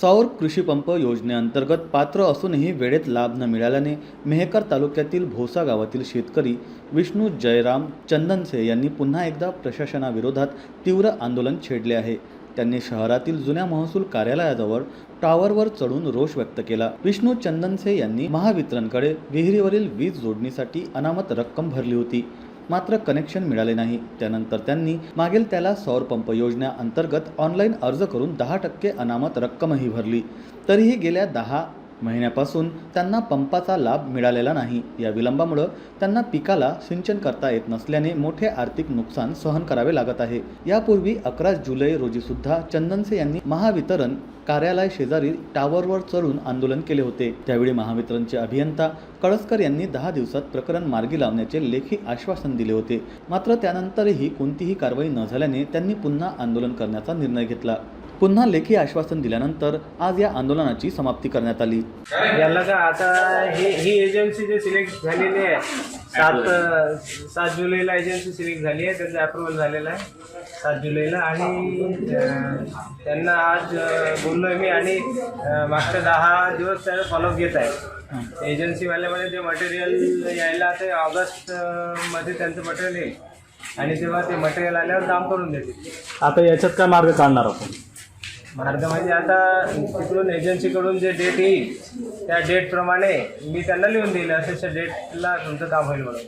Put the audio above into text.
सौर कृषीपंप योजनेअंतर्गत पात्र असूनही वेळेत लाभ न मिळाल्याने मेहकर तालुक्यातील भोसा गावातील शेतकरी विष्णू जयराम चंदनसे यांनी पुन्हा एकदा प्रशासनाविरोधात तीव्र आंदोलन छेडले आहे. त्यांनी शहरातील जुन्या महसूल कार्यालयाजवळ टॉवरवर चढून रोष व्यक्त केला. विष्णू चंदनसे यांनी महावितरणकडे विहिरीवरील वीज जोडणीसाठी अनामत रक्कम भरली होती. मात्र कनेक्शन मिळाले नाही. त्यानंतर त्यांनी मागील त्याला सौर पंप योजना अंतर्गत ऑनलाईन अर्ज करून दहा टक्के अनामत रक्कमही भरली. तरीही गेल्या दहा महिन्यापासून त्यांना पंपाचा लाभ मिळालेला नाही. या विलंबामुळं त्यांना पिकाला सिंचन करता येत नसल्याने मोठे आर्थिक नुकसान सहन करावे लागत आहे. यापूर्वी अकरा जुलै रोजी सुद्धा चंदनसे यांनी महावितरण कार्यालय शेजारी टावरवर चढून आंदोलन केले होते. त्यावेळी महावितरणचे अभियंता कळसकर यांनी दहा दिवसात प्रकरण मार्गी लावण्याचे लेखी आश्वासन दिले होते. मात्र त्यानंतरही कोणतीही कारवाई न झाल्याने त्यांनी पुन्हा आंदोलन करण्याचा निर्णय घेतला. पुन्हा लेखी आश्वासन दिल्यानंतर आज या आंदोलनाची समाप्ती करण्यात आली. याला का आता ही ही एजन्सी जे सिलेक्ट झालेली आहे सात सात जुलैला एजन्सी सिलेक्ट झाली आहे त्याचं अप्रुव्हल झालेलं आहे सात जुलैला. आणि त्यांना आज अं, बोललोय मी आणि मागच्या दहा दिवस त्याचा फॉलोअप घेत आहे. एजन्सीवाल्यामध्ये जे मटेरियल यायला ते ऑगस्ट अं, मध्ये त्यांचं मटेरियल येईल. आणि तेव्हा ते मटेरियल आल्यावर काम करून देतील. आता याच्यात काय मार्ग काढणार आपण? मार्ग म्हणजे आता तिकडून एजन्सीकडून जे डेट येईल त्या डेटप्रमाणे मी त्यांना लिहून देईल अशा डेटला तुमचं काम होईल म्हणून.